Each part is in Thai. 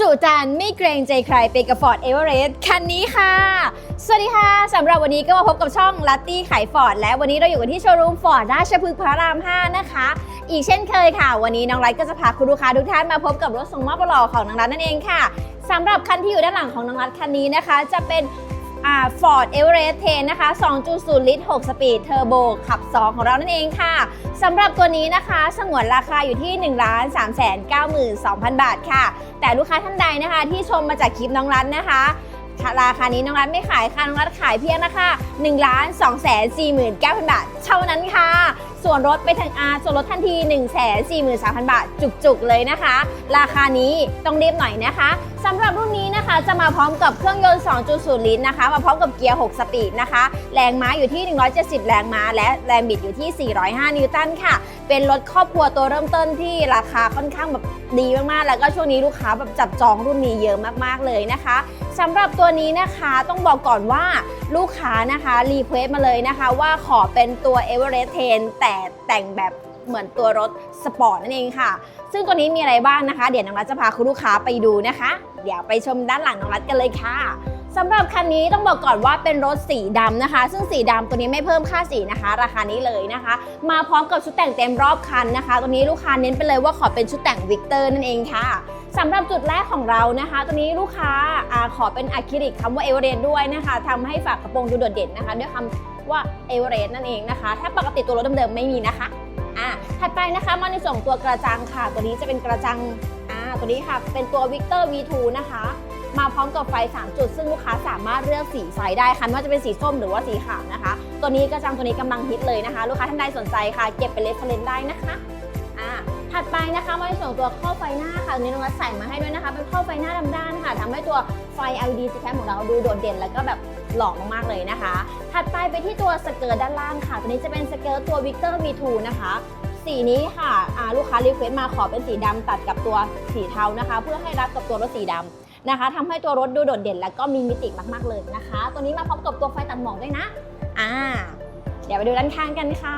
จุจานไม่เกรงใจใครไปกับ Ford Everest คันนี้ค่ะ สวัสดีค่ะสำหรับวันนี้ก็มาพบกับช่องลัตตี้ขายฟอร์ดและวันนี้เราอยู่กันที่โชว์รูมฟอร์ดราชพฤกษ์พระราม 5 นะคะ อีกเช่นเคยค่ะ วันนี้น้องรัตก็จะพาคุณลูกค้าทุกท่านมาพบกับรถส่งมอบหล่อของน้องรัตนั่นเองค่ะสำหรับคันที่อยู่ด้านหลังของน้องรัตคันนี้นะคะ จะเป็น Ford Everest 10นะคะ 2.0 ลิตร 6 สปีดเทอร์โบขับ 2 ของเรานั่นเองค่ะสำหรับตัวนี้นะคะสงวนราคาอยู่ที่ 1 3 9 2 0 0 0 บาทค่ะ แต่ลูกค้าท่านใดนะคะ ที่ชมมาจากคลิปน้องรัตนะคะราคานี้น้องรัฐไม่ขายค่ะน้องรัฐขายเพียงนะคะ1 2 4 9 0 0 0 บาทเท่านั้นค่ะ ส่วนรถไปทางอาส่วนลดทันที 1 4 3 0 0 0 บาท จุกๆ เลยนะคะ ราคานี้ต้องรีบหน่อยนะคะสำหรับรุ่นนี้นะคะจะมาพร้อมกับเครื่องยนต์ 2.0 ลิตรนะคะ มาพร้อมกับเกียร์ 6 สปีดนะคะ แรงม้าอยู่ที่ 170 แรงม้า และแรงบิดอยู่ที่ 405 นิวตันค่ะ เป็นรถครอบครัวตัวเริ่มต้นที่ราคาค่อนข้างแบบดีมากๆ แล้วก็ช่วงนี้ลูกค้าแบบจับจองรุ่นนี้เยอะมากๆเลยนะคะ สำหรับตัวนี้นะคะต้องบอกก่อนว่าลูกค้านะคะรีเควสมาเลยนะคะว่าขอเป็นตัว Everest 10แต่แต่งแบบเหมือนตัวรถสปอร์ตนั่นเองค่ะ ซึ่งตัวนี้มีอะไรบ้างนะคะ เดี๋ยวน้องรัฐจะพาคุณลูกค้าไปดูนะคะ เดี๋ยวไปชมด้านหลังน้องรัฐกันเลยค่ะสำหรับคันนี้ต้องบอกก่อนว่าเป็นรถสีดำนะคะ ซึ่งสีดำตัวนี้ไม่เพิ่มค่าสีนะคะ ราคานี้เลยนะคะ มาพร้อมกับชุดแต่งเต็มรอบคันนะคะ ตัวนี้ลูกค้าเน้นไปเลยว่าขอเป็นชุดแต่งวิกเตอร์นั่นเองค่ะ สำหรับจุดแรกของเรานะคะ ตัวนี้ลูกค้าอาขอเป็นอะคริลิกคำว่าเอเวอเรสต์ด้วยนะคะทำให้ฝากระโปรงดูโดดเด่นนะคะ ด้วยคำว่าเอเวอเรสต์นั่นเองนะคะ ถ้าปกติตัวรถเดิมๆไม่มีนะคะอ่าถัดไปนะคะมาในส่วนของตัวกระจังค่ะ ตัวนี้จะเป็นกระจังอ่าตัวนี้ค่ะ เป็นตัววิกเตอร์ V2 นะคะ มาพร้อมกับไฟ 3 จุด ซึ่งลูกค้าสามารถเลือกสีไฟได้ค่ะไม่ว่าจะเป็นสีส้มหรือว่าสีขาวนะคะ ตัวนี้กระจังตัวนี้กำลังฮิตเลยนะคะ ลูกค้าท่านใดสนใจค่ะ เก็บไปเลสเลนได้นะคะ ถัดไปนะคะมาในส่วนตัวข้อไฟหน้าค่ะตัวนี้น้องรัใส่มาให้ด้วยนะคะ เป็นข้อไฟหน้าดำด้านค่ะทำให้ตัวไฟ LED สีแคมของเราดูโดดเด่นแล้วก็แบบหล่อมากๆเลยนะคะ ถัดไปไปที่ตัวสเกิร์ตด้านล่างค่ะ ตัวนี้จะเป็นสเกิร์ตตัว Victor V2 นะคะสีนี้ค่ะลูกค้ารีเควสต์มาขอเป็นสีดำตัดกับตัวสีเทานะคะ เพื่อให้รับกับตัวรถสีดำนะคะทำให้ตัวรถดูโดดเด่นและก็มีมิติมากๆเลยนะคะ ตัวนี้มาพร้อมกับตัวไฟตัดหมอกด้วยนะอ่าเดี๋ยวไปดูด้านข้างกันค่ะ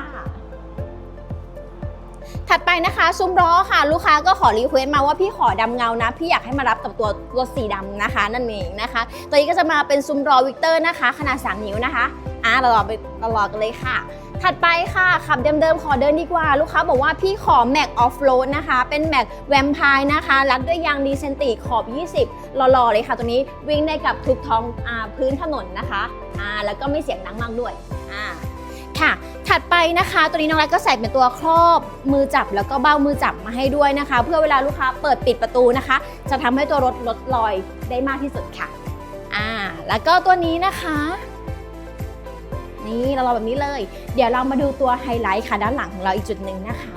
ถัดไปนะคะซุ้มล้อค่ะ ลูกค้าก็ขอรีเควสต์มาว่าพี่ขอดำเงานะ พี่อยากให้มารับกับตัวตัวสีดำนะคะ นั่นเองนะคะ ตัวนี้ก็จะมาเป็นซุ้มล้อวิกเตอร์นะคะ ขนาด 3 นิ้วนะคะอ่าเรารอไปเรารอกันเลยค่ะถัดไปค่ะขับเดิมๆ ขอเดินดีกว่า ลูกค้าบอกว่าพี่ขอแม็กออฟโรดนะคะ เป็นแม็กแวมไพร์นะคะรัดด้วยยางดีเซนติขอบ 20หล่อๆ เลยค่ะ ตัวนี้วิ่งได้กับทุกท้องอพื้นถนนนะคะอ่าแล้วก็ไม่เสียงดังมากด้วยอ่าค่ะถัดไปนะคะตัวนี้น้องรัฐก็ใส่เป็นตัวครอบมือจับแล้วก็เบ้ามือจับมาให้ด้วยนะคะ เพื่อเวลาลูกค้าเปิดปิดประตูนะคะ จะทำให้ตัวรถลดรอยได้มากที่สุดค่ะอ่าแล้วก็ตัวนี้นะคะ นี่เรารอแบบนี้เลย เดี๋ยวเรามาดูตัวไฮไลท์ค่ะด้านหลังของเราอีกจุดหนึ่งนะคะ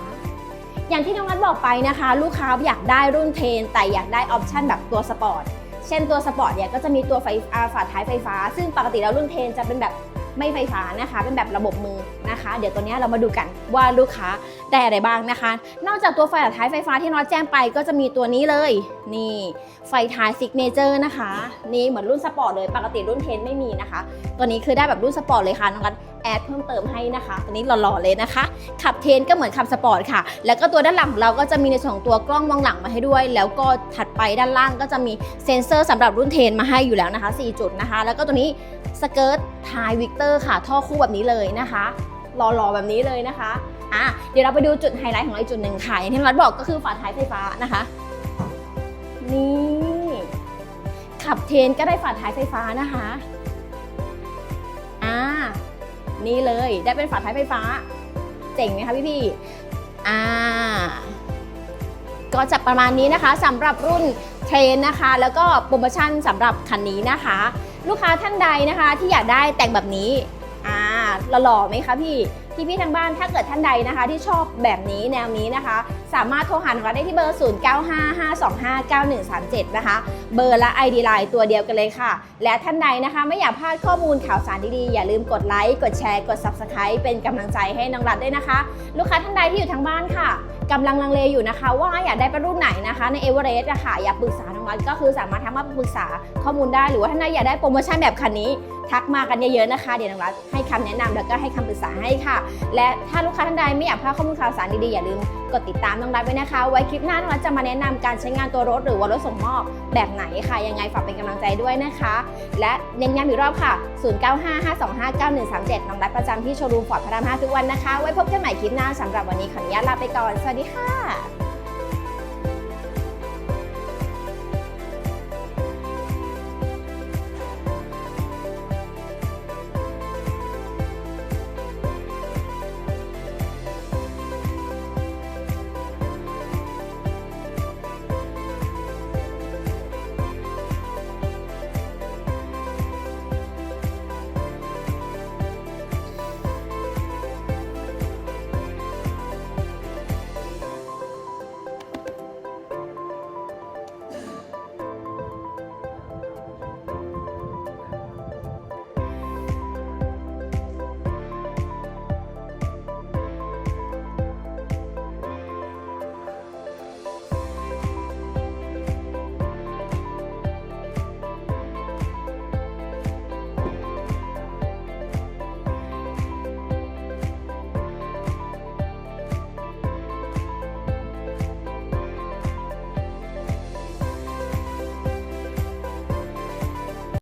อย่างที่น้องนัทบอกไปนะคะ ลูกค้าอยากได้รุ่นเทน แต่อยากได้ออปชันแบบตัวสปอร์ตเช่นตัวสปอร์ตเนี่ยก็จะมีตัวไฟอาฝาท้ายไฟฟ้า ซึ่งปกติแล้วรุ่นเทนจะเป็นแบบ ไม่ไฟฟ้านะคะ เป็นแบบระบบมือนะคะ เดี๋ยวตัวนี้เรามาดูกันว่าลูกค้าได้อะไรบ้างนะคะ นอกจากตัวไฟท้ายไฟฟ้าที่น้องนัทแจ้งไปก็จะมีตัวนี้เลย นี่ไฟท้ายซิกเนเจอร์นะคะ นี่เหมือนรุ่นสปอร์ตเลย ปกติรุ่นเทนไม่มีนะคะ ตัวนี้คือได้แบบรุ่นสปอร์ตเลยค่ะน้องกัน แอดเพิ่มเติมให้นะคะตัวนี้หล่อๆเลยนะคะ ขับเทนก็เหมือนขับสปอร์ตค่ะ แล้วก็ตัวด้านหลังของเราก็จะมีในส่วนของตัวกล้องมองหลังมาให้ด้วย แล้วก็ถัดไปด้านล่างก็จะมีเซ็นเซอร์สำหรับรุ่นเทนมาให้อยู่แล้วนะคะ 4 จุดนะคะ แล้วก็ตัวนี้สเกิร์ตทายวิกเตอร์ค่ะท่อคู่แบบนี้เลยนะคะหล่อๆแบบนี้เลยนะคะอะเดี๋ยวเราไปดูจุดไฮไลท์ของเราอีกจุดหนึ่งค่ะอย่างที่รัฐบอกก็คือฝาท้ายไฟฟ้านะคะ นี่ขับเทนก็ได้ฝาท้ายไฟฟ้านะคะอ่า นี้เลย ได้เป็นฝาท้ายไฟฟ้า เจ๋งไหมคะพี่พี่อ่าก็จะประมาณนี้นะคะสำหรับรุ่นเทรนนะคะ แล้วก็โปรโมชั่นสำหรับคันนี้นะคะ ลูกค้าท่านใดนะคะที่อยากได้แต่งแบบนี้ หล่อๆไหมคะพี่พี่พี่ๆทางบ้านถ้าเกิดท่านใดนะคะ ที่ชอบแบบนี้แนวนี้นะคะ สามารถโทรหาเราได้ที่เบอร์ 0955259137 นะคะ เบอร์และ ID Line ตัวเดียวกันเลยค่ะ และท่านใดนะคะ ไม่อยากพลาดข้อมูลข่าวสารดีๆ อย่าลืมกดไลค์กดแชร์กด Subscribe เป็นกำลังใจให้น้องรัฐด้วยนะคะ ลูกค้าท่านใดที่อยู่ทางบ้านค่ะกำลังลังเลอยู่นะคะ ว่าอยากได้เป็นรุ่นไหนนะคะในเอเวอเรสต์อะค่ะอยากปรึกษาน้องรัฐก็คือสามารถทักมาปรึกษาข้อมูลได้หรือว่าท่านใดอยากได้โปรโมชั่นแบบคันนี้ ทักมากันเยอะๆนะคะ เดี๋ยวน้องรัฐให้คำแนะนำแล้วก็ให้คำปรึกษาให้ค่ะ และถ้าลูกค้าท่านใดไม่อยากพลาดข้อมูลข่าวสารดีๆอย่าลืมกดติดตามน้องรัฐไว้นะคะ ไว้คลิปหน้าน้องรัฐจะมาแนะนำการใช้งานตัวรถหรือว่ารถส่งมอบแบบไหนค่ะ ยังไงฝากเป็นกำลังใจด้วยนะคะ และเน้นย้ำอีกรอบค่ะ 0955259137น้องรัฐประจำที่โชว์รูมฟอร์ดพระราม5ทุกวันนะคะ ไว้พบกันใหม่คลิปหน้าสำหรับวันนี้ขออนุญาตลาไปก่อนสวัสดีค่ะ